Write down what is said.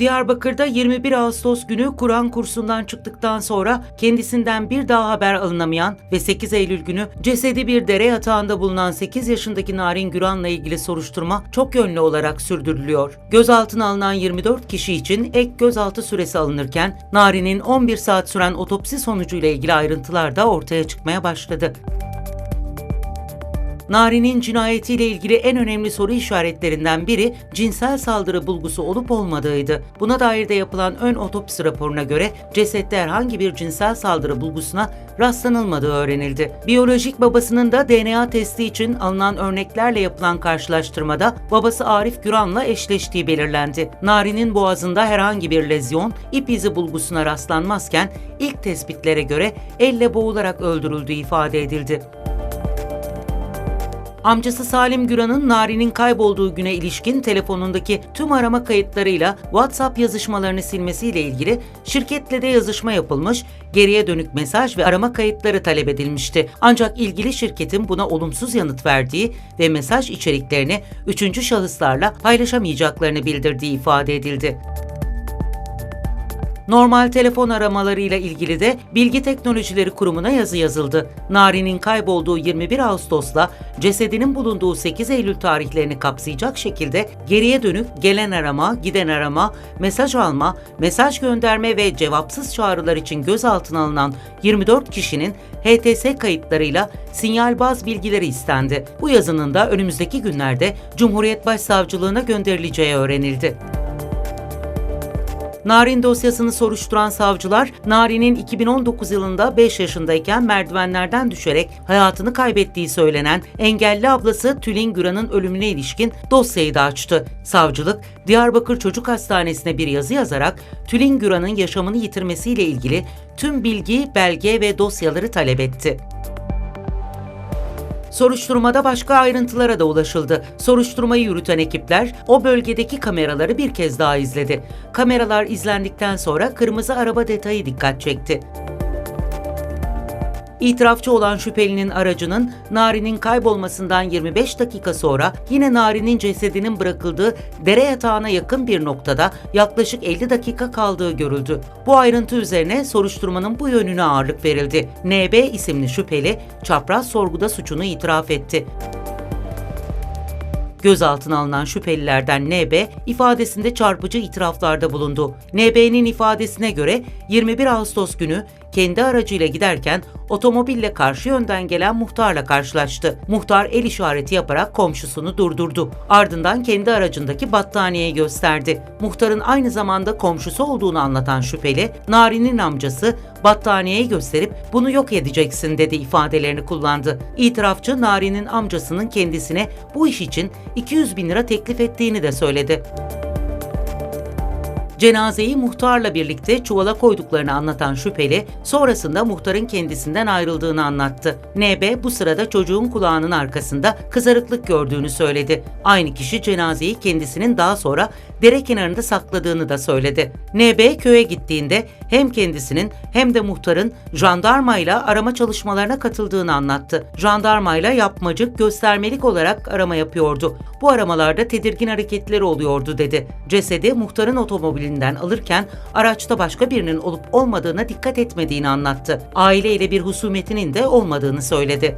Diyarbakır'da 21 Ağustos günü Kur'an kursundan çıktıktan sonra kendisinden bir daha haber alınamayan ve 8 Eylül günü cesedi bir dere yatağında bulunan 8 yaşındaki Narin Güran'la ilgili soruşturma çok yönlü olarak sürdürülüyor. Gözaltına alınan 24 kişi için ek gözaltı süresi alınırken Narin'in 11 saat süren otopsi sonucuyla ilgili ayrıntılar da ortaya çıkmaya başladı. Nari'nin cinayetiyle ilgili en önemli soru işaretlerinden biri cinsel saldırı bulgusu olup olmadığıydı. Buna dair de yapılan ön otopsi raporuna göre cesette herhangi bir cinsel saldırı bulgusuna rastlanılmadığı öğrenildi. Biyolojik babasının da DNA testi için alınan örneklerle yapılan karşılaştırmada babası Arif Güran'la eşleştiği belirlendi. Nari'nin boğazında herhangi bir lezyon, ip izi bulgusuna rastlanmazken ilk tespitlere göre elle boğularak öldürüldüğü ifade edildi. Amcası Salim Güran'ın Nari'nin kaybolduğu güne ilişkin telefonundaki tüm arama kayıtlarıyla WhatsApp yazışmalarını silmesiyle ilgili şirketle de yazışma yapılmış, geriye dönük mesaj ve arama kayıtları talep edilmişti. Ancak ilgili şirketin buna olumsuz yanıt verdiği ve mesaj içeriklerini üçüncü şahıslarla paylaşamayacaklarını bildirdiği ifade edildi. Normal telefon aramalarıyla ilgili de Bilgi Teknolojileri Kurumu'na yazı yazıldı. Nari'nin kaybolduğu 21 Ağustos'la cesedinin bulunduğu 8 Eylül tarihlerini kapsayacak şekilde geriye dönük gelen arama, giden arama, mesaj alma, mesaj gönderme ve cevapsız çağrılar için gözaltına alınan 24 kişinin HTS kayıtlarıyla sinyalbaz bilgileri istendi. Bu yazının da önümüzdeki günlerde Cumhuriyet Başsavcılığına gönderileceği öğrenildi. Narin dosyasını soruşturan savcılar, Narin'in 2019 yılında 5 yaşındayken merdivenlerden düşerek hayatını kaybettiği söylenen engelli ablası Tülin Güran'ın ölümüne ilişkin dosyayı da açtı. Savcılık, Diyarbakır Çocuk Hastanesi'ne bir yazı yazarak Tülin Güran'ın yaşamını yitirmesiyle ilgili tüm bilgi, belge ve dosyaları talep etti. Soruşturmada başka ayrıntılara da ulaşıldı. Soruşturmayı yürüten ekipler o bölgedeki kameraları bir kez daha izledi. Kameralar izlendikten sonra kırmızı araba detayı dikkat çekti. İtirafçı olan şüphelinin aracının Nari'nin kaybolmasından 25 dakika sonra yine Nari'nin cesedinin bırakıldığı dere yatağına yakın bir noktada yaklaşık 50 dakika kaldığı görüldü. Bu ayrıntı üzerine soruşturmanın bu yönüne ağırlık verildi. NB isimli şüpheli çapraz sorguda suçunu itiraf etti. Gözaltına alınan şüphelilerden NB ifadesinde çarpıcı itiraflarda bulundu. NB'nin ifadesine göre 21 Ağustos günü kendi aracıyla giderken otomobille karşı yönden gelen muhtarla karşılaştı. Muhtar el işareti yaparak komşusunu durdurdu. Ardından kendi aracındaki battaniyeyi gösterdi. Muhtarın aynı zamanda komşusu olduğunu anlatan şüpheli, Nari'nin amcası battaniyeyi gösterip bunu yok edeceksin dedi ifadelerini kullandı. İtirafçı Nari'nin amcasının kendisine bu iş için 200 bin lira teklif ettiğini de söyledi. Cenazeyi muhtarla birlikte çuvala koyduklarını anlatan şüpheli, sonrasında muhtarın kendisinden ayrıldığını anlattı. NB bu sırada çocuğun kulağının arkasında kızarıklık gördüğünü söyledi. Aynı kişi cenazeyi kendisinin daha sonra dere kenarında sakladığını da söyledi. NB köye gittiğinde hem kendisinin hem de muhtarın jandarmayla arama çalışmalarına katıldığını anlattı. Jandarmayla yapmacık göstermelik olarak arama yapıyordu. Bu aramalarda tedirgin hareketleri oluyordu dedi. Cesedi muhtarın otomobilinden alırken araçta başka birinin olup olmadığına dikkat etmediğini anlattı. Aileyle bir husumetinin de olmadığını söyledi.